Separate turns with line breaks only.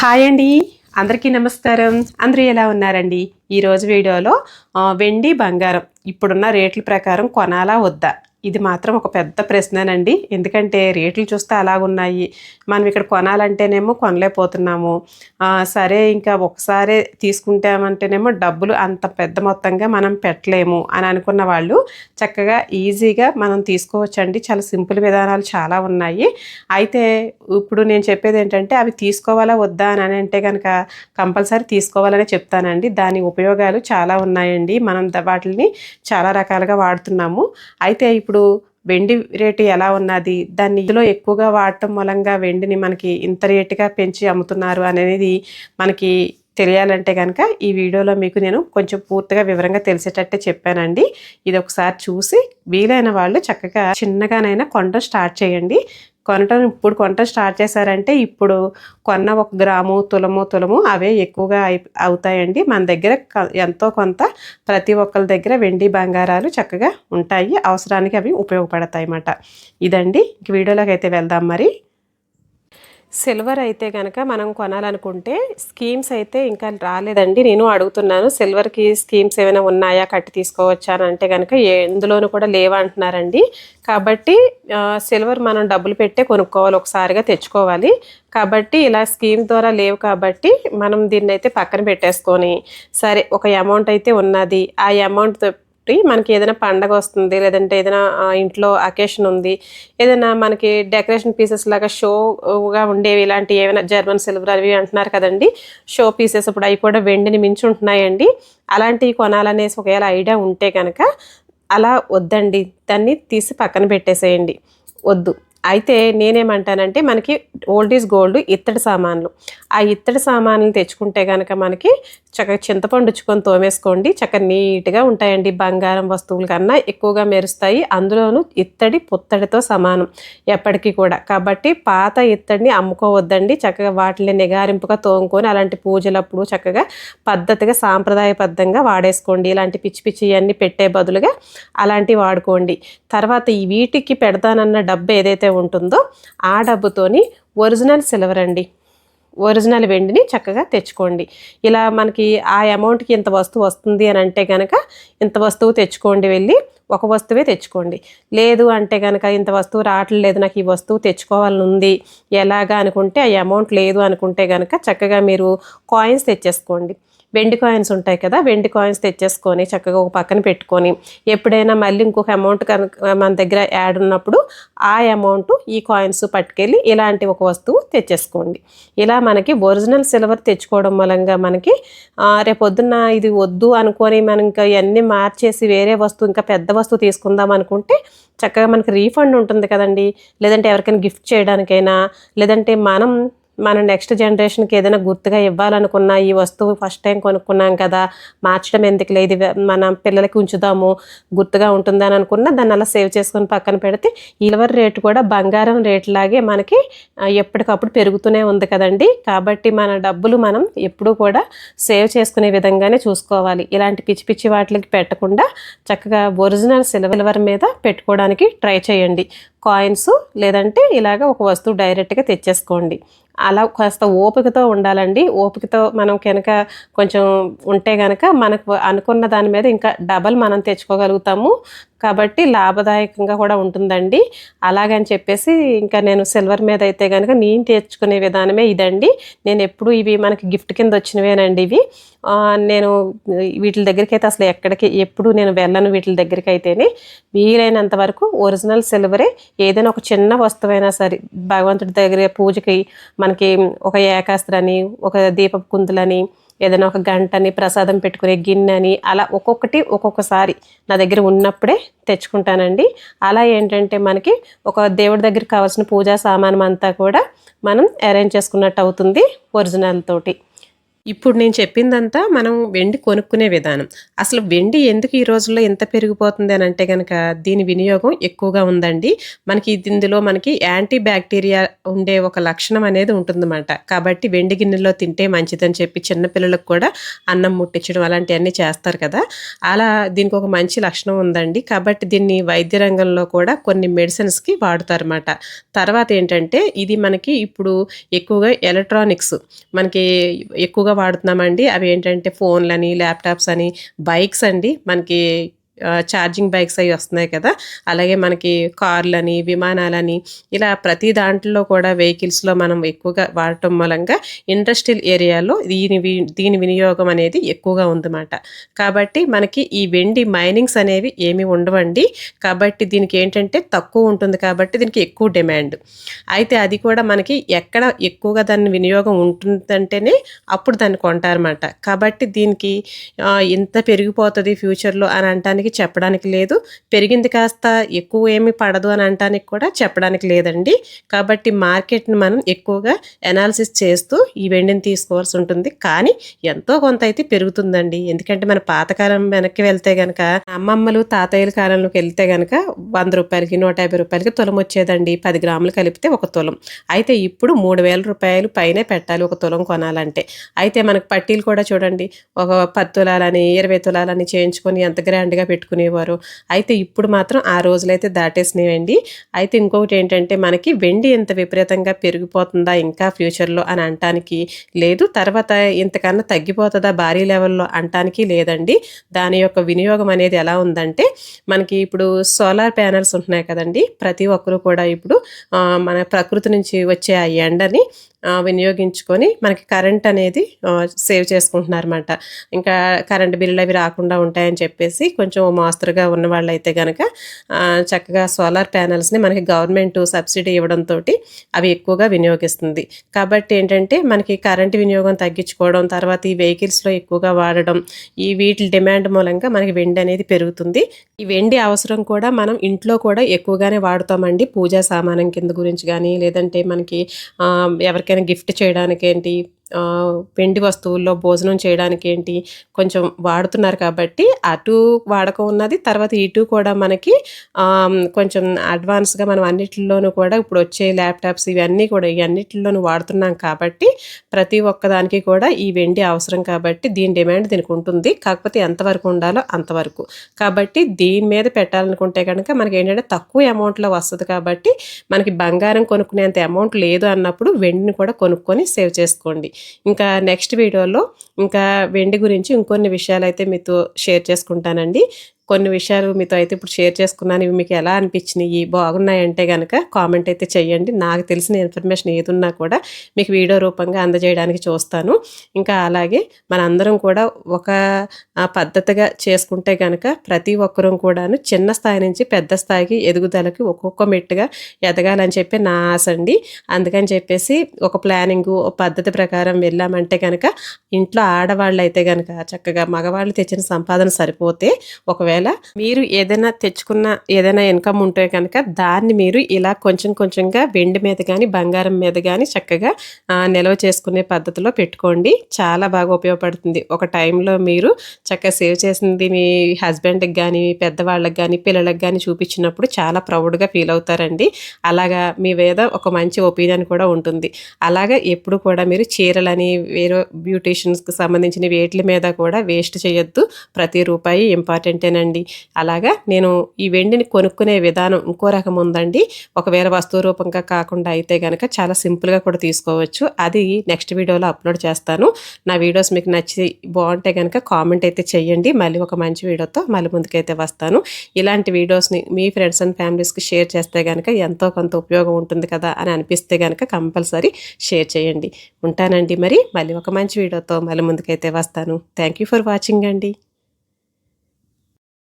Hi అండి. అందరికీ నమస్కారం. అందరూ ఎలా ఉన్నారండి? ఈరోజు వీడియోలో వెండి బంగారం. ఇప్పుడున్న రేట్ల ప్రకారం కొనాలా వద్దా? ఇది మాత్రం ఒక పెద్ద ప్రశ్ననండి. ఎందుకంటే రేట్లు చూస్తే అలాగున్నాయి. మనం ఇక్కడ కొనాలంటేనేమో కొనలేకపోతున్నాము. సరే ఇంకా ఒకసారి తీసుకుంటామంటేనేమో డబ్బులు అంత పెద్ద మొత్తంగా మనం పెట్టలేము అని అనుకున్న వాళ్ళు చక్కగా ఈజీగా మనం తీసుకోవచ్చండి. చాలా సింపుల్ విధానాలు చాలా ఉన్నాయి. అయితే ఇప్పుడు నేను చెప్పేది ఏంటంటే అవి తీసుకోవాలా వద్దా అని అంటే కనుక కంపల్సరీ తీసుకోవాలనే చెప్తానండి. దాని ఉపయోగాలు చాలా ఉన్నాయండి. మనం వాటిని చాలా రకాలుగా వాడుతున్నాము. అయితే ఇప్పుడు వెండి రేటు ఎలా ఉన్నది? దాన్ని ఇందులో ఎక్కువగా వాడటం మూలంగా వెండిని మనకి ఇంత రేటుగా పెంచి అమ్ముతున్నారు అనేది మనకి తెలియాలంటే కనుక ఈ వీడియోలో మీకు నేను కొంచెం పూర్తిగా వివరంగా తెలిసేటట్టే చెప్పానండి. ఇది ఒకసారి చూసి వీలైన వాళ్ళు చక్కగా చిన్నగానైనా కొండ స్టార్ట్ చేయండి. కొనటం ఇప్పుడు కొనటం స్టార్ట్ చేశారంటే ఇప్పుడు కొన్న ఒక గ్రాము తులము తులము అవే ఎక్కువగా అయి అవుతాయండి. మన దగ్గర ఎంతో కొంత ప్రతి ఒక్కరి దగ్గర వెండి బంగారాలు చక్కగా ఉంటాయి. అవసరానికి అవి ఉపయోగపడతాయి అన్నమాట ఇదండి. ఇంక వీడియోలోకి అయితే వెళ్దాం మరి. సిల్వర్ అయితే కనుక మనం కొనాలనుకుంటే స్కీమ్స్ అయితే ఇంకా రాలేదండి. నేను అడుగుతున్నాను సిల్వర్కి స్కీమ్స్ ఏమైనా ఉన్నాయా? కట్టి తీసుకోవచ్చా అని అంటే కనుక ఎందులోనూ కూడా లేవంటున్నారండి. కాబట్టి సిల్వర్ మనం డబ్బులు పెట్టే కొనుక్కోవాలి ఒకసారిగా తెచ్చుకోవాలి. కాబట్టి ఇలా స్కీమ్ ద్వారా లేవు కాబట్టి మనం దీన్ని అయితే పక్కన పెట్టేసుకొని సరే ఒక అమౌంట్ అయితే ఉన్నది. ఆ అమౌంట్ తోటి మనకి ఏదైనా పండగ వస్తుంది లేదంటే ఏదైనా ఇంట్లో అకేషన్ ఉంది ఏదైనా మనకి డెకరేషన్ పీసెస్ లాగా షోగా ఉండేవి ఇలాంటి ఏమైనా జర్మన్ సిల్వర్ అవి అంటున్నారు కదండి షో పీసెస్ ఇప్పుడు అవి కూడా వెండిని మించి ఉంటున్నాయండి. అలాంటివి కొనాలనేసి ఒకవేళ ఐడియా ఉంటే కనుక అలా వద్దండి దాన్ని తీసి పక్కన పెట్టేసేయండి వద్దు. అయితే నేనేమంటానంటే మనకి ఓల్డ్ ఈజ్ గోల్డ్ ఇత్తడి సామాన్లు ఆ ఇత్తడి సామాన్లు తెచ్చుకుంటే కనుక మనకి చక్కగా చింతపండు ఉచ్చుకొని తోమేసుకోండి. చక్కగా నీట్గా ఉంటాయండి బంగారం వస్తువుల కన్నా ఎక్కువగా మెరుస్తాయి. అందులోనూ ఇత్తడి పుత్తడితో సమానం ఎప్పటికీ కూడా. కాబట్టి పాత ఇత్తడిని అమ్ముకోవద్దండి. చక్కగా వాటిని నిగారింపుగా తోముకొని అలాంటి పూజలప్పుడు చక్కగా పద్ధతిగా సాంప్రదాయబద్ధంగా వాడేసుకోండి. ఇలాంటి పిచ్చి పిచ్చి ఇవన్నీ పెట్టే బదులుగా అలాంటివి వాడుకోండి. తర్వాత ఈ వీటికి పెడతానన్న డబ్బు ఏదైతే ఉంటుందో ఆ డబ్బుతోని ఒరిజినల్ సిల్వర్ అండి. ఒరిజినల్ వెండిని చక్కగా తెచ్చుకోండి. ఇలా మనకి ఆ అమౌంట్కి ఇంత వస్తువు వస్తుంది అని అంటే కనుక ఇంత వస్తువు తెచ్చుకోండి వెళ్ళి ఒక వస్తువే తెచ్చుకోండి. లేదు అంటే కనుక ఇంత వస్తువు రావట్లేదు నాకు ఈ వస్తువు తెచ్చుకోవాలని ఉంది ఎలాగా అనుకుంటే ఆ అమౌంట్ లేదు అనుకుంటే కనుక చక్కగా మీరు కాయిన్స్ తెచ్చేసుకోండి. వెండి కాయిన్స్ ఉంటాయి కదా వెండి కాయిన్స్ తెచ్చేసుకొని చక్కగా ఒక పక్కన పెట్టుకొని ఎప్పుడైనా మళ్ళీ ఇంకొక అమౌంట్ కనుక మన దగ్గర యాడ్ ఉన్నప్పుడు ఆ అమౌంట్ ఈ కాయిన్స్ పట్టుకెళ్ళి ఇలాంటి ఒక వస్తువు తెచ్చేసుకోండి. ఇలా మనకి ఒరిజినల్ సిల్వర్ తెచ్చుకోవడం మూలంగా మనకి రేపొద్దున రేపొద్దున్న ఇది వద్దు అనుకొని మనం ఇంకా ఇవన్నీ మార్చేసి వేరే వస్తువు ఇంకా పెద్ద వస్తువు తీసుకుందాం అనుకుంటే చక్కగా మనకి రీఫండ్ ఉంటుంది కదండి. లేదంటే ఎవరికైనా గిఫ్ట్ చేయడానికైనా లేదంటే మనం మన నెక్స్ట్ జనరేషన్కి ఏదైనా గుర్తుగా ఇవ్వాలనుకున్నా ఈ వస్తువు ఫస్ట్ టైం కొనుక్కున్నాం కదా మార్చడం ఎందుకు లేదు మన పిల్లలకి ఉంచుదాము గుర్తుగా ఉంటుందని అనుకున్న దాన్ని అలా సేవ్ చేసుకొని పక్కన పెడితే ఇలవర్ రేటు కూడా బంగారం రేటు లాగే మనకి ఎప్పటికప్పుడు పెరుగుతూనే ఉంది కదండి. కాబట్టి మన డబ్బులు మనం ఎప్పుడూ కూడా సేవ్ చేసుకునే విధంగానే చూసుకోవాలి. ఇలాంటి పిచ్చి పిచ్చి వాటికి పెట్టకుండా చక్కగా ఒరిజినల్ సిల్వర్ మీద పెట్టుకోవడానికి ట్రై చేయండి. కాయిన్స్ లేదంటే ఇలాగ ఒక వస్తువు డైరెక్ట్గా తెచ్చేసుకోండి. అలా కాస్త ఓపికతో ఉండాలండి. ఓపికతో మనం కనుక కొంచెం ఉంటే కనుక మనకు అనుకున్న దాని మీద ఇంకా డబల్ మనం తెచ్చుకోగలుగుతాము. కాబట్టి లాభదాయకంగా కూడా ఉంటుందండి. అలాగని చెప్పేసి ఇంకా నేను సిల్వర్ మీద అయితే కనుక నేను తెచ్చుకునే విధానమే ఇదండి. నేను ఎప్పుడు ఇవి మనకి గిఫ్ట్ కింద వచ్చినవేనండి ఇవి. నేను వీటి దగ్గరికి అయితే అసలు ఎక్కడికి ఎప్పుడు నేను వెళ్ళను వీటి దగ్గరికి అయితేనే. వీలైనంత వరకు ఒరిజినల్ సిల్వరే ఏదైనా ఒక చిన్న వస్తువైనా సరే భగవంతుడి దగ్గర పూజకి మనకి ఒక ఏకాస్త్రని ఒక దీపపు కుందులని ఏదైనా ఒక గంటని ప్రసాదం పెట్టుకునే గిన్నె అని అలా ఒక్కొక్కటి ఒక్కొక్కసారి నా దగ్గర ఉన్నప్పుడే తెచ్చుకుంటానండి. అలా ఏంటంటే మనకి ఒక దేవుడి దగ్గరికి కావాల్సిన పూజా సామానం అంతా కూడా మనం అరేంజ్ చేసుకున్నట్టు అవుతుంది ఒరిజినల్ తోటి. ఇప్పుడు నేను చెప్పిందంతా మనం వెండి కొనుక్కునే విధానం. అసలు వెండి ఎందుకు ఈ రోజుల్లో ఎంత పెరిగిపోతుంది అని అంటే కనుక దీని వినియోగం ఎక్కువగా ఉందండి. మనకి ఇది- ఇందులో మనకి యాంటీ బ్యాక్టీరియా ఉండే ఒక లక్షణం అనేది ఉంటుందన్నమాట. కాబట్టి వెండి గిన్నెలో తింటే మంచిదని చెప్పి చిన్నపిల్లలకు కూడా అన్నం ముట్టించడం అలాంటివన్నీ చేస్తారు కదా. అలా దీనికి ఒక మంచి లక్షణం ఉందండి. కాబట్టి దీన్ని వైద్య రంగంలో కూడా కొన్ని మెడిసిన్స్కి వాడతారన్నమాట. తర్వాత ఏంటంటే ఇది మనకి ఇప్పుడు ఎక్కువగా ఎలక్ట్రానిక్స్. మనకి ఎక్కువగా వాడుతున్నామండి. అవి ఏంటంటే ఫోన్లని ల్యాప్టాప్స్ అని బైక్స్ అండి. మనకి ఛార్జింగ్ బైక్స్ అవి వస్తున్నాయి కదా. అలాగే మనకి కార్లని విమానాలని ఇలా ప్రతి దాంట్లో కూడా వెహికల్స్లో మనం ఎక్కువగా వాడటం మూలంగా ఇండస్ట్రియల్ ఏరియాలో దీని వి- దీని వినియోగం అనేది ఎక్కువగా ఉందన్నమాట. కాబట్టి మనకి ఈ వెండి మైనింగ్స్ అనేవి ఏమి ఉండవండి. కాబట్టి దీనికి ఏంటంటే తక్కువ ఉంటుంది కాబట్టి దీనికి ఎక్కువ డిమాండ్ అయితే అది కూడా మనకి ఎక్కడ ఎక్కువగా దాని వినియోగం ఉంటుందంటేనే అప్పుడు దాన్ని కొంటారన్నమాట. కాబట్టి దీనికి ఇంత పెరిగిపోతుంది ఫ్యూచర్లో అని అనటానికి చెప్పడానికి లేదు. పెరిగింది కాస్త ఎక్కువ ఏమి పడదు అని అనటానికి కూడా చెప్పడానికి లేదండి. కాబట్టి మార్కెట్ని మనం ఎక్కువగా అనాలిసిస్ చేస్తూ ఈ వెండిని తీసుకోవాల్సి ఉంటుంది. కానీ ఎంతో కొంత అయితే పెరుగుతుందండి. ఎందుకంటే మన పాతకాలం వెనక్కి వెళ్తే గనక అమ్మమ్మలు తాతయ్యల కాలంలోకి వెళ్తే గనక వంద రూపాయలకి నూట యాభై రూపాయలకి తులం వచ్చేదండి. పది గ్రాములు కలిపితే ఒక తులం. అయితే ఇప్పుడు మూడు వేల రూపాయలు పైనే పెట్టాలి ఒక తులం కొనాలంటే. అయితే మనకు పట్టీలు కూడా చూడండి. ఒక పది తులాలని ఇరవై తులాలని చేయించుకొని ఎంత గ్రాండ్గా పెట్టుకునేవారు. అయితే ఇప్పుడు మాత్రం ఆ రోజులైతే దాటేసినాయండి. అయితే ఇంకొకటి ఏంటంటే మనకి వెండి ఎంత విపరీతంగా పెరిగిపోతుందా ఇంకా ఫ్యూచర్లో అని అనటానికి లేదు. తర్వాత ఇంతకన్నా తగ్గిపోతుందా భారీ లెవెల్లో అనటానికి లేదండి. దాని యొక్క వినియోగం అనేది ఎలా ఉందంటే మనకి ఇప్పుడు సోలార్ ప్యానల్స్ ఉంటున్నాయి కదండి. ప్రతి ఒక్కరు కూడా ఇప్పుడు మన ప్రకృతి నుంచి వచ్చే ఆ ఎండని వినియోగించుకొని మనకి కరెంట్ అనేది సేవ్ చేసుకుంటున్నారు అనమాట ఇంకా కరెంట్ బిల్లులు అవి రాకుండా ఉంటాయని చెప్పేసి కొంచెం మోస్తరుగా ఉన్న వాళ్ళైతే కనుక చక్కగా సోలార్ ప్యానల్స్ని మనకి గవర్నమెంట్ సబ్సిడీ ఇవ్వడంతో అవి ఎక్కువగా వినియోగిస్తుంది. కాబట్టి ఏంటంటే మనకి కరెంట్ వినియోగం తగ్గించుకోవడం తర్వాత ఈ వెహికల్స్లో ఎక్కువగా వాడడం ఈ వీటి డిమాండ్ మూలంగా మనకి వెండి అనేది పెరుగుతుంది. ఈ వెండి అవసరం కూడా మనం ఇంట్లో కూడా ఎక్కువగానే వాడుతామండి. పూజా సామానం కింద గురించి కానీ లేదంటే మనకి ఎవరికైనా గిఫ్ట్ చేయడానికి ఏంటి వెండి వస్తువుల్లో భోజనం చేయడానికి ఏంటి? కొంచెం వాడుతున్నారు కాబట్టి అటు వాడకం ఉన్నది తర్వాత ఇటు కూడా మనకి కొంచెం అడ్వాన్స్గా మనం అన్నిటిలోనూ కూడా ఇప్పుడు వచ్చే ల్యాప్టాప్స్ ఇవన్నీ కూడా ఇవన్నిటిలోనూ వాడుతున్నాం కాబట్టి ప్రతి ఒక్కదానికి కూడా ఈ వెండి అవసరం కాబట్టి దీని డిమాండ్ దీనికి ఉంటుంది. కాకపోతే ఎంతవరకు ఉండాలో అంతవరకు కాబట్టి దీని మీద పెట్టాలనుకుంటే కనుక మనకి ఏంటంటే తక్కువ అమౌంట్లో వస్తుంది కాబట్టి మనకి బంగారం కొనుక్కునేంత అమౌంట్ లేదు అన్నప్పుడు వెండిని కూడా కొనుక్కొని సేవ్ చేసుకోండి. ఇంకా నెక్స్ట్ వీడియోలో ఇంకా వెండి గురించి ఇంకొన్ని విషయాలు అయితే మీతో షేర్ చేసుకుంటానండి. కొన్ని విషయాలు మీతో అయితే ఇప్పుడు షేర్ చేసుకున్నాను. ఇవి మీకు ఎలా అనిపించినాయి బాగున్నాయంటే కనుక కామెంట్ అయితే చేయండి నాకు తెలిసిన ఇన్ఫర్మేషన్ ఏదున్నా కూడా మీకు వీడియో రూపంగా అందజేయడానికి చూస్తాను. ఇంకా అలాగే మనందరం కూడా ఒక పద్ధతిగా చేసుకుంటే కనుక ప్రతి ఒక్కరూ కూడాను చిన్న స్థాయి నుంచి పెద్ద స్థాయికి ఎదుగుదలకి ఒక్కొక్క మెట్టుగా ఎదగాలని చెప్పి నా ఆశ అండి. అందుకని చెప్పేసి ఒక ప్లానింగ్ ఒక పద్ధతి ప్రకారం వెళ్ళామంటే కనుక ఇంట్లో ఆడవాళ్ళు అయితే కనుక చక్కగా మగవాళ్ళు తెచ్చిన సంపాదన సరిపోతే ఒకవేళ మీరు ఏదైనా తెచ్చుకున్న ఏదైనా ఇన్కమ్ ఉంటే కనుక దాన్ని మీరు ఇలా కొంచెం కొంచెంగా వెండి మీద కానీ బంగారం మీద కానీ చక్కగా నిల్వ చేసుకునే పద్ధతిలో పెట్టుకోండి. చాలా బాగా ఉపయోగపడుతుంది. ఒక టైంలో మీరు చక్కగా సేవ్ చేసింది మీ హస్బెండ్కి కానీ పెద్దవాళ్ళకి కానీ పిల్లలకు కానీ చూపించినప్పుడు చాలా ప్రౌడ్గా ఫీల్ అవుతారండి. అలాగా మీ మీద ఒక మంచి ఒపీనియన్ కూడా ఉంటుంది. అలాగా ఎప్పుడు కూడా మీరు చీరలని వేరే బ్యూటీషియన్స్కి సంబంధించిన వేట్ల మీద కూడా వేస్ట్ చేయొద్దు. ప్రతి రూపాయి ఇంపార్టెంటేనండి. అలాగా నేను ఈ వెండిని కొనుక్కునే విధానం ఇంకో రకం ఉందండి. ఒకవేళ వస్తువు రూపంగా కాకుండా అయితే కనుక చాలా సింపుల్గా కూడా తీసుకోవచ్చు. అది నెక్స్ట్ వీడియోలో అప్లోడ్ చేస్తాను. నా వీడియోస్ మీకు నచ్చి బాగుంటే కనుక కామెంట్ అయితే చేయండి. మళ్ళీ ఒక మంచి వీడియోతో మళ్ళీ ముందుకైతే వస్తాను. ఇలాంటి వీడియోస్ని మీ ఫ్రెండ్స్ అండ్ ఫ్యామిలీస్కి షేర్ చేస్తే కనుక ఎంతో కొంత ఉపయోగం ఉంటుంది కదా అని అనిపిస్తే కనుక కంపల్సరీ షేర్ చేయండి. ఉంటానండి మరి. మళ్ళీ ఒక మంచి వీడియోతో మళ్ళీ ముందుకైతే వస్తాను. థ్యాంక్ యూ ఫర్ వాచింగ్ అండి.